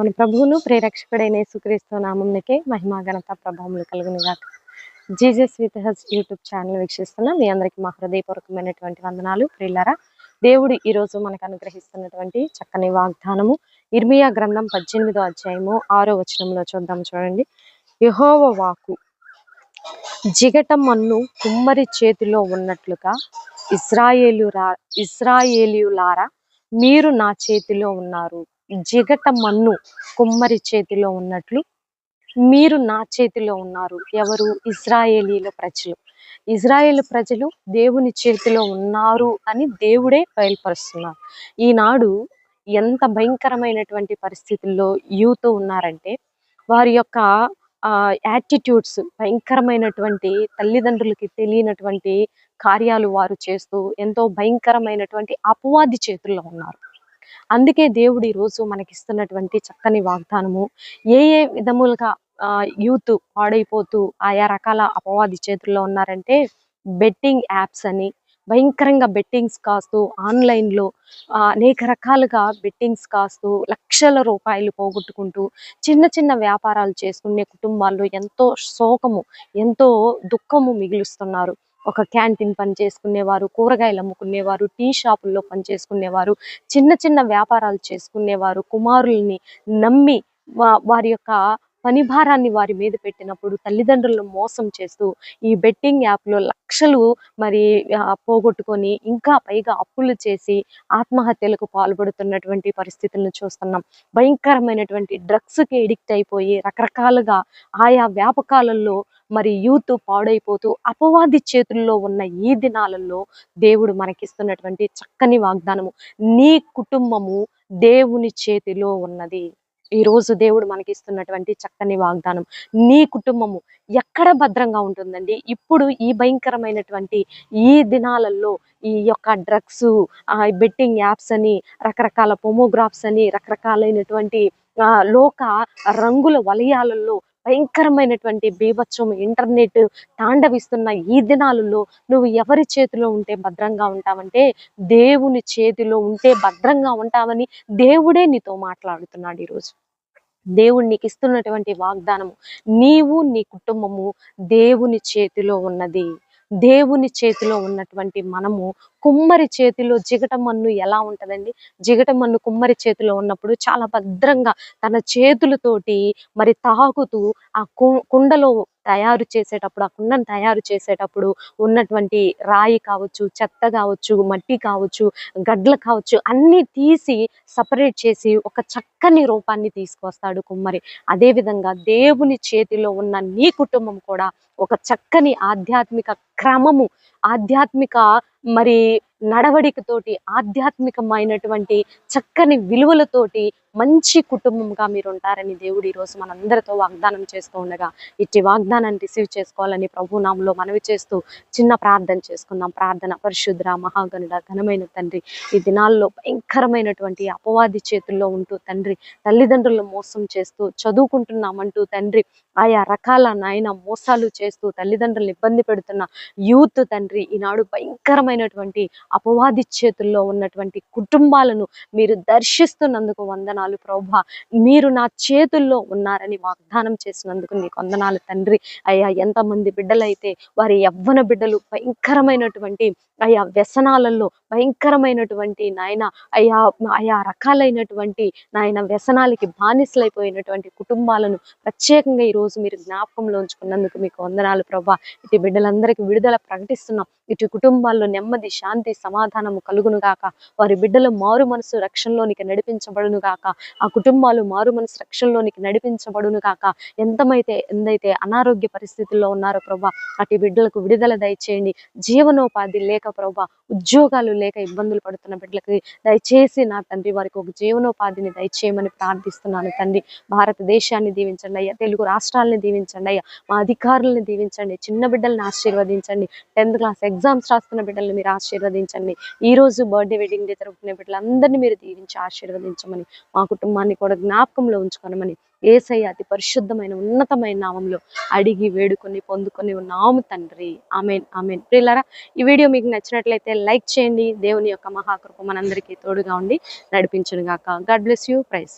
మన ప్రభువును ప్రేరక్షకుడైన యేసుక్రీస్తు నామంకే మహిమా ఘనత ప్రభావములు కలుగును గాక Jesus with his YouTube channel వీక్షిస్తున్న మీ అందరికీ మా హృదయపూర్వకమైనటువంటి వందనాలు. ప్రియులారా దేవుడు ఈరోజు మనకు అనుగ్రహిస్తున్నటువంటి చక్కని వాగ్దానము ఇర్మియా గ్రంథం పద్దెనిమిదో అధ్యాయము ఆరో వచనంలో చూద్దాం చూడండి. యహోవ వాకు జిగటమన్ను కుమ్మరి చేతిలో ఉన్నట్లుగా ఇస్రాయేలు రా ఇస్రాయేలీయులారా మీరు నా చేతిలో ఉన్నారు. జిగట మన్ను కుమ్మరి చేతిలో ఉన్నట్లు మీరు నా చేతిలో ఉన్నారు. ఎవరు? ఇజ్రాయేలీల ప్రజలు. ఇజ్రాయేల్ ప్రజలు దేవుని చేతిలో ఉన్నారు అని దేవుడే బయలుపరుస్తున్నారు. ఈనాడు ఎంత భయంకరమైనటువంటి పరిస్థితుల్లో యూత్ ఉన్నారంటే వారి యొక్క ఆ యాటిట్యూడ్స్ భయంకరమైనటువంటి తల్లిదండ్రులకి తెలియనటువంటి కార్యాలు వారు చేస్తూ ఎంతో భయంకరమైనటువంటి అపవాది చేతుల్లో ఉన్నారు. అందుకే దేవుడు ఈరోజు రోజు మనకిస్తున్నటువంటి చక్కని వాగ్దానము. ఏ ఏ విధములుగా ఆ యూత్ పాడైపోతూ ఆయా రకాల అపవాది చేతుల్లో ఉన్నారంటే బెట్టింగ్ యాప్స్ అని భయంకరంగా బెట్టింగ్స్ కాస్తూ ఆన్లైన్లో అనేక రకాలుగా బెట్టింగ్స్ కాస్తూ లక్షల రూపాయలు పోగొట్టుకుంటూ చిన్న చిన్న వ్యాపారాలు చేసుకునే కుటుంబాల్లో ఎంతో శోకము ఎంతో దుఃఖము మిగులుస్తున్నారు. ఒక క్యాంటీన్ పని చేసుకునేవారు కూరగాయలు అమ్ముకునేవారు టీ షాపుల్లో పని చేసుకునేవారు చిన్న చిన్న వ్యాపారాలు చేసుకునేవారు కుమారుల్ని నమ్మి వారి యొక్క పని భారాన్ని వారి మీద పెట్టినప్పుడు తల్లిదండ్రులను మోసం చేస్తూ ఈ బెట్టింగ్ యాప్లో లక్షలు మరి పోగొట్టుకొని ఇంకా పైగా అప్పులు చేసి ఆత్మహత్యలకు పాల్పడుతున్నటువంటి పరిస్థితులను చూస్తున్నాం. భయంకరమైనటువంటి డ్రగ్స్కి ఎడిక్ట్ అయిపోయి రకరకాలుగా ఆయా వ్యాపకాలలో మరి యూత్ పాడైపోతూ అపవాది చేతుల్లో ఉన్న ఈ దినాలలో దేవుడు మనకిస్తున్నటువంటి చక్కని వాగ్దానము. నీ కుటుంబము దేవుని చేతిలో ఉన్నది. ఈ రోజు దేవుడు మనకి ఇస్తున్నటువంటి చక్కని వాగ్దానం. నీ కుటుంబము ఎక్కడ భద్రంగా ఉంటుందండి? ఇప్పుడు ఈ భయంకరమైనటువంటి ఈ దినాలలో ఈ యొక్క డ్రగ్స్ ఆ బెట్టింగ్ యాప్స్ అని రకరకాల పొమోగ్రాఫ్స్ అని రకరకాలైనటువంటి ఆ, లోక రంగుల వలయాలలో భయంకరమైనటువంటి బీభత్సం ఇంటర్నెట్ తాండవిస్తున్న ఈ దినాలలో నువ్వు ఎవరి చేతిలో ఉంటే భద్రంగా ఉంటావంటే దేవుని చేతిలో ఉంటే భద్రంగా ఉంటావని దేవుడే నీతో మాట్లాడుతున్నాడు ఈరోజు. దేవుడు నీకు ఇస్తున్నటువంటి వాగ్దానము నీవు నీ కుటుంబము దేవుని చేతిలో ఉన్నది. దేవుని చేతిలో ఉన్నటువంటి మనము కుమ్మరి చేతిలో జిగట మన్ను ఎలా ఉంటదండి? జిగట మన్ను కుమ్మరి చేతిలో ఉన్నప్పుడు చాలా భద్రంగా తన చేతులతోటి మరి తాకుతూ ఆ కు- కుండలో తయారు చేసేటప్పుడు ఆ కుండను తయారు చేసేటప్పుడు ఉన్నటువంటి రాయి కావచ్చు చెత్త కావచ్చు మట్టి కావచ్చు గడ్లు కావచ్చు అన్నీ తీసి సపరేట్ చేసి ఒక చక్కని రూపాన్ని తీసుకొస్తాడు కుమ్మరి. అదేవిధంగా దేవుని చేతిలో ఉన్న నీ కుటుంబం కూడా ఒక చక్కని ఆధ్యాత్మిక క్రమము ఆధ్యాత్మిక మరి నడవడికతోటి ఆధ్యాత్మికమైనటువంటి చక్కని విలువలతోటి మంచి కుటుంబంగా మీరు ఉంటారని దేవుడు ఈరోజు రోజు మనందరితో వాగ్దానం చేస్తూ ఉండగా ఇట్టి వాగ్దానాన్ని రిసీవ్ చేసుకోవాలని ప్రభు నామంలో మనవి చేస్తూ చిన్న ప్రార్థన చేసుకుందాం. ప్రార్థన పరిశుద్ర మహాగనుడ ఘనమైన తండ్రి ఈ దినాల్లో భయంకరమైనటువంటి అపవాది చేతుల్లో ఉంటూ తండ్రి తల్లిదండ్రులను మోసం చేస్తూ చదువుకుంటున్నామంటూ తండ్రి ఆయా రకాల నాయన మోసాలు చేస్తూ తల్లిదండ్రులను ఇబ్బంది పెడుతున్న యూత్ తండ్రి ఈనాడు భయంకరమైనటువంటి అపవాది చేతుల్లో ఉన్నటువంటి కుటుంబాలను మీరు దర్శిస్తున్నందుకు వందన వందనాలు ప్రభా. మీరు నా చేతుల్లో ఉన్నారని వాగ్దానం చేసినందుకు నీకు వందనాలు తండ్రి. అయ్యా ఎంతమంది బిడ్డలైతే వారి యవ్వన బిడ్డలు భయంకరమైనటువంటి అయ్యా వ్యసనాలలో భయంకరమైనటువంటి నాయన అయ్యా ఆయా రకాలైనటువంటి నాయన వ్యసనాలకి బానిసలైపోయినటువంటి కుటుంబాలను ప్రత్యేకంగా ఈ రోజు మీరు జ్ఞాపకంలో ఉంచుకున్నందుకు మీకు వందనాలు ప్రభా. ఇటు బిడ్డలందరికీ విడుదల ప్రకటిస్తున్నాం. ఇటు కుటుంబాల్లో నెమ్మది శాంతి సమాధానము కలుగును గాక. వారి బిడ్డల మారు మనసు రక్షణలోనికి నడిపించబడును గాక. ఆ కుటుంబాలు మారు మనసు రక్షణలోనికి నడిపించబడును కాక ఎంతమైతే ఎందైతే అనారోగ్య పరిస్థితుల్లో ఉన్నారో ప్రభా అటు బిడ్డలకు విడుదల దయచేయండి. జీవనోపాధి లేక ప్రభా ఉద్యోగాలు లేక ఇబ్బందులు పడుతున్న బిడ్డలకి దయచేసి నా తండ్రి వారికి ఒక జీవనోపాధిని దయచేయమని ప్రార్థిస్తున్నాను తండ్రి. భారతదేశాన్ని దీవించండి అయ్యా తెలుగు రాష్ట్రాలని దీవించండి అయ్యా మా అధికారులను దీవించండి చిన్న బిడ్డల్ని ఆశీర్వదించండి టెన్త్ క్లాస్ ఎగ్జామ్స్ రాస్తున్న బిడ్డల్ని మీరు ఆశీర్వదించండి. ఈ రోజు బర్త్డే వెడ్డింగ్ డే జరుగుతున్న బిడ్డలందరినీ మీరు దీవించి ఆశీర్వదించమని మా కుటుంబాన్ని కూడా జ్ఞాపకంలో ఉంచుకోనమని ఏసయ్య అతి పరిశుద్ధమైన ఉన్నతమైన నామంలో అడిగి వేడుకొని పొందుకొని ఉన్నాము తండ్రి. Amen amen. ప్రియులారా ఈ వీడియో మీకు నచ్చినట్లయితే లైక్ చేయండి. దేవుని యొక్క మహాకృప మనందరికీ తోడుగా ఉండి నడిపించను గాక గాడ్ బ్లెస్ యూ. ప్రైస్